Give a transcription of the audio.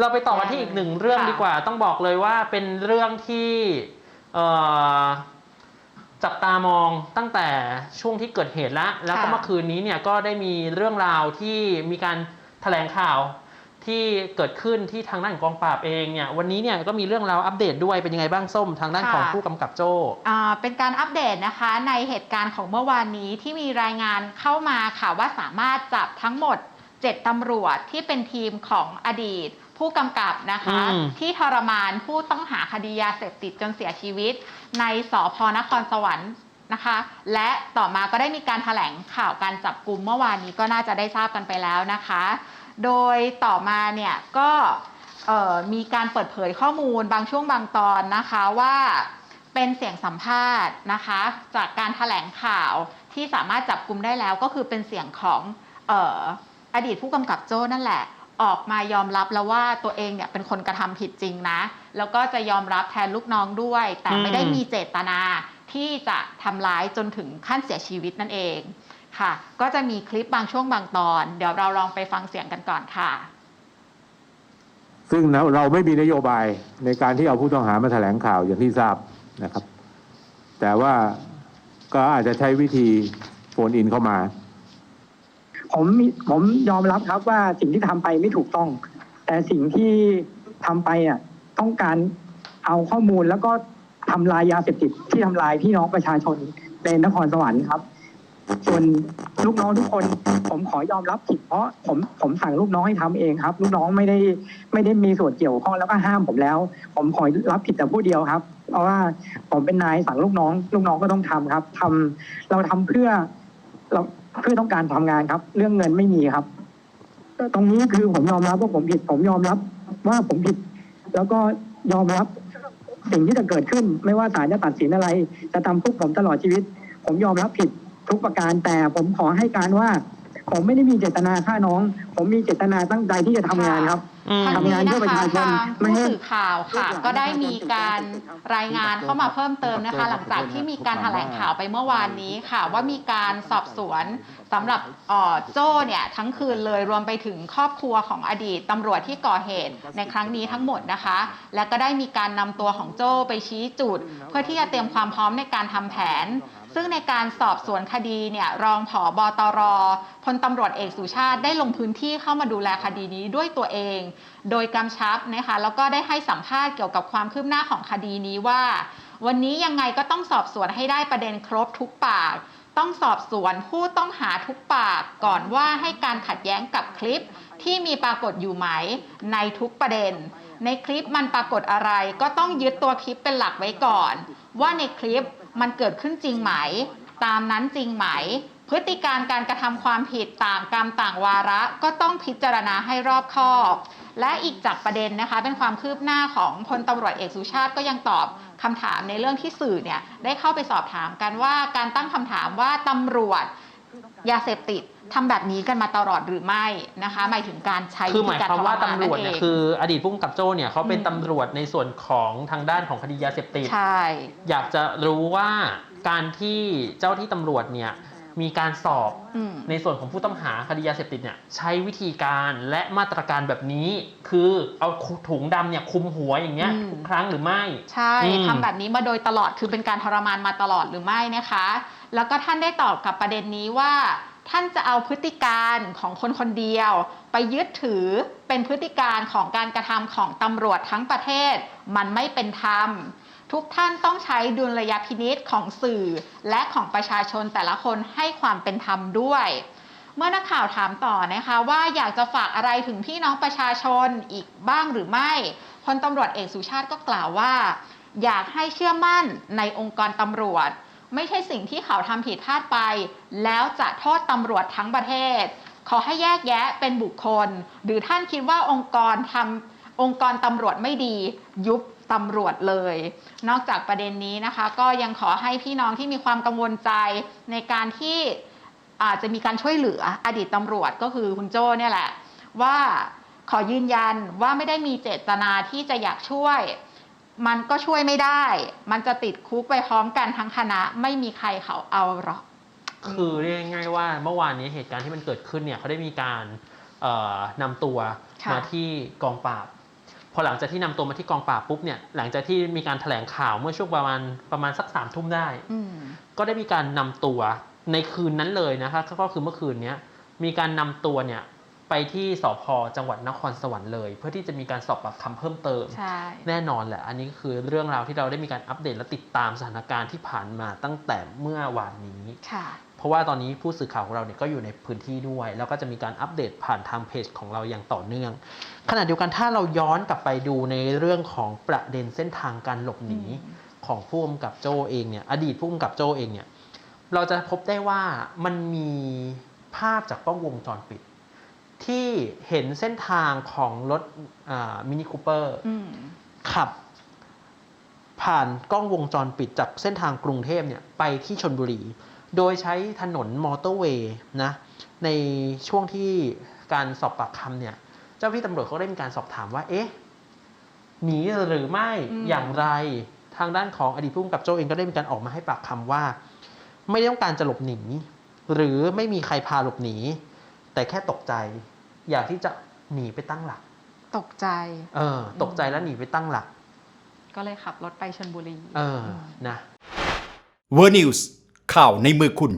เราไปต่อกันที่อีกหนึ่งเรื่องค่ะดีกว่า ต้องบอกเลยว่าเป็นเรื่องที่เอ่อจับตามองตั้งแต่ช่วงที่เกิดเหตุแล้วแล้วก็ค่ะเมื่อคืนนี้เนี่ยก็ได้มีเรื่องราวที่มีการแถลงข่าวที่เกิดขึ้นที่ทางด้านของกองปราบเองเนี่ยวันนี้เนี่ยก็มีเรื่องราวอัปเดตด้วยเป็นยังไงบ้างส้มทางด้านของค่ะผู้กำกับโจ้อ่าเป็นการอัปเดตนะคะในเหตุการณ์ของเมื่อวานนี้ที่มีรายงานเข้ามาค่ะว่าสามารถจับทั้งหมด 7ตำรวจที่เป็นทีมของอดีต ผู้กำกับนะคะ อืม ที่ทรมานผู้ต้องหาคดียาเสพติดจนเสียชีวิต ในสพนครสวรรค์นะคะ และต่อมาก็ได้มีการแถลงข่าวการจับกลุ่มเมื่อวานนี้ก็น่าจะได้ทราบกันไปแล้วนะคะ โดยต่อมาเนี่ยก็เอ่อมีการเปิดเผยข้อมูลบางช่วงบางตอนนะคะว่าเป็นเสียงสัมภาษณ์นะคะ จากการแถลงข่าวที่สามารถจับกลุ่มได้แล้วก็คือเป็นเสียงของเอ่ออดีตผู้กำกับโจ้นั่นแหละ ออกมายอมรับแล้วว่าตัวเองเนี่ยเป็นคนกระทำผิดจริงนะ แล้วก็จะยอมรับแทนลูกน้องด้วย แต่ไม่ได้อืมมีเจตนาที่จะทำร้ายจนถึงขั้นเสียชีวิตนั่นเองค่ะ ก็จะมีคลิปบางช่วงบางตอน เดี๋ยวเราลองไปฟังเสียงกันก่อนค่ะ ซึ่งเราเราไม่มีนโยบายในการที่เอาผู้ต้องหามาแถลงข่าวอย่างที่ทราบนะครับ แต่ว่าก็อาจจะใช้วิธีโฟนอินเข้ามา ผมผมยอมรับครับว่าสิ่งที่ทำไปไม่ถูกต้อง แต่สิ่งที่ทำไปอะต้องการเอาข้อมูลแล้วก็ทำลายยาเสพติดที่ทำลายพี่น้องประชาชนในนครสวรรค์ครับ ส่วนลูกน้องทุกคน ผมขอยอมรับผิดเพราะผมผมสั่งลูกน้องให้ทำเองครับ ลูกน้องไม่ได้ไม่ได้มีส่วนเกี่ยวข้องแล้วก็ห้ามผมแล้ว ผมขอรับผิดแต่ผู้เดียวครับ เพราะว่าผมเป็นนายสั่งลูกน้อง ลูกน้องก็ต้องทำครับทำเราทำเพื่อเรา เพื่อต้องการทำงานครับ เรื่องเงินไม่มีครับตรงนี้คือผมยอมรับว่าผมผิด ผมยอมรับ ว่าผมผิด แล้วก็ยอมรับ สิ่งที่จะเกิดขึ้น ไม่ว่าศาลจะตัดสินอะไร จะทำพวกผมตลอดชีวิต ผมยอมรับผิดทุกประการแต่ผมขอให้การว่า ผมไม่ได้มีเจตนาฆ่าน้อง ผมมีเจตนาตั้งใจที่จะทำงานครับ อืม ทางทำนี้งานเพื่นะอประคะชาชนทางไม่ผู้ให้สื่อข่าวค่ะ ก็ได้มีการรายงานเข้ามาเพิ่มเติมนะคะ หลังจากที่มีการแถลงข่าวไปเมื่อวานนี้ค่ะ ว่ามีการสอบสวนสำหรับเอ่อโจ้เนี่ยทั้งคืนเลยรวมไปถึงครอบครัวของอดีตตำรวจที่ก่อเหตุในครั้งนี้ทั้งหมดนะคะ และก็ได้มีการนำตัวของโจ้ไปชี้จุด เพื่อที่จะเตรียมความพร้อมในการทำแผน ซึ่งในการสอบสวนคดีเนี่ยรองผอบตรพลตำรวจเอกสุชาติได้ลงพื้นที่เข้ามาดูแลคดีนี้ด้วยตัวเอง โดยกำชับนะคะแล้วก็ได้ให้สัมภาษณ์เกี่ยวกับความคืบหน้าของคดีนี้ว่า วันนี้ยังไงก็ต้องสอบสวนให้ได้ประเด็นครบทุกปาก ต้องสอบสวนผู้ต้องหาทุกปากก่อนว่าให้การขัดแย้งกับคลิปที่มีปรากฏอยู่ไหมในทุกประเด็นในคลิปมันปรากฏอะไรก็ต้องยึดตัวคลิปเป็นหลักไว้ก่อน ว่าในคลิป มันเกิดขึ้นจริงไหม ตามนั้นจริงไหม พฤติการการกระทำความผิดต่างกรรมต่างวาระก็ต้องพิจารณาให้รอบคอบ และอีกจากประเด็นนะคะเป็นความคืบหน้าของพลตำรวจเอกสุชาติก็ยังตอบคำถามในเรื่องที่สื่อเนี่ยได้เข้าไปสอบถามกันว่าการตั้งคำถามว่าตำรวจ ยาเสพติดทำแบบนี้กันมาตลอดหรือไม่นะคะ หมายถึงการใช้คือวิหธีมายการความว่าทรมนตำรวจเนี่ยนั่นเองคือ อดีตผู้กำกับโจ้เนี่ยเขาเป็นอืมตำรวจในส่วนของทางด้านของคดียาเสพติดใช่ อยากจะรู้ว่าการที่เจ้าที่ตำรวจเนี่ย มีการสอบอืม ในส่วนของผู้ต้องหาคดียาเสพติดเนี่ยใช้วิธีการและมาตรการแบบนี้ คือเอาถุงดำเนี่ยคลุมหัวอย่างเงี้ยอืม ทุกครั้งหรือไม่ ใช่อืม ทำแบบนี้มาโดยตลอดคือเป็นการทรมานมาตลอดหรือไม่นะคะ แล้วก็ท่านได้ตอบกับประเด็นนี้ว่า ท่านจะเอาพฤติการของคนคนเดียว ไปยึดถือเป็นพฤติการของการกระทำของตำรวจทั้งประเทศ มันไม่เป็นธรรม ทุกท่านต้องใช้ดุลยพินิษของสื่อ และของประชาชนแต่ละคนให้ความเป็นธรรมด้วย เมื่อนักข่าวถามต่อนะคะว่าอยากจะฝากอะไรถึงพี่น้องประชาชนอีกบ้างหรือไม่พลตำรวจเอกสุชาติก็กล่าวว่า อยากให้เชื่อมั่นในองค์กรตำรวจ ไม่ใช่สิ่งที่เขาทำผิดพลาดไป แล้วจะโทษตำรวจทั้งประเทศ ขอให้แยกแยะเป็นบุคคล หรือท่านคิดว่าองค์กรทำองค์กรตำรวจไม่ดียุบตำรวจเลย นอกจากประเด็นนี้นะคะ ก็ยังขอให้พี่น้องที่มีความกังวลใจในการที่อาจจะมีการช่วยเหลืออดีตตำรวจก็คือคุณโจ้เนี่ยแหละ ว่าขอยืนยันว่าไม่ได้มีเจตนาที่จะอยากช่วย มันก็ช่วยไม่ได้ มันจะติดคุกไปพร้อมกันทั้งคณะไม่มีใครเขาเอาหรอก คือเรียกง่ายๆว่าเมื่อวานนี้เหตุการณ์ที่มันเกิดขึ้นเนี่ยเขาได้มีการเอ่อนำตัวค่ะมาที่กองปราบพอหลังจากที่นำตัวมาที่กองปราบปุ๊บเนี่ยหลังจากที่มีการแถลงข่าวเมื่อช่วงประมาณประมาณสักสามทุ่มได้อืมก็ได้มีการนำตัวในคืนนั้นเลยนะคะก็คือเมื่อคืนเนี้ยมีการนำตัวเนี่ย ไปที่สพจังหวัดนครสวรรค์เลย เพื่อที่จะมีการสอบปากคำเพิ่มเติมใช่แน่นอนแหละ อันนี้ก็คือเรื่องราวที่เราได้มีการอัปเดตและติดตามสถานการณ์ที่ผ่านมาตั้งแต่เมื่อวานนี้ค่ะเพราะว่าตอนนี้ผู้สื่อข่าวของเราเนี่ยก็อยู่ในพื้นที่ด้วย แล้วก็จะมีการอัปเดตผ่านทางเพจของเราอย่างต่อเนื่อง ขณะเดียวกันถ้าเราย้อนกลับไปดูในเรื่องของประเด็นเส้นทางการหลบหนีอืมของผู้กำกับโจเองเนี่ยอดีตผู้กำกับโจเองเนี่ยเราจะพบได้ว่ามันมีภาพจากกล้องวงจรปิด ที่เห็นเส้นทางของรถมินิคูเปอร์อืมขับ ผ่านกล้องวงจรปิดจากเส้นทางกรุงเทพเนี่ยไปที่ชนบุรี โดยใช้ถนนมอเตอร์เวย์นะในช่วงที่การสอบปากคำเนี่ย เจ้าที่ตำรวจเขาได้มีการสอบถามว่า เอ๊ะ หนีหรือไม่อืมอย่างไรทางด้านของอดีตผู้กำกับโจเองก็ได้มีการออกมาให้ปากคำว่า ไม่ได้ต้องการจะหลบหนีหรือไม่มีใครพาหลบหนี แต่แค่ตกใจ อยากที่จะหนีไปตั้งหลัก ตกใจ เออ ตกใจแล้วหนีไปตั้งหลัก ก็เลยขับรถไปชลบุรี เออ นะ เวอร์นิวส์ข่าวในมือคุณ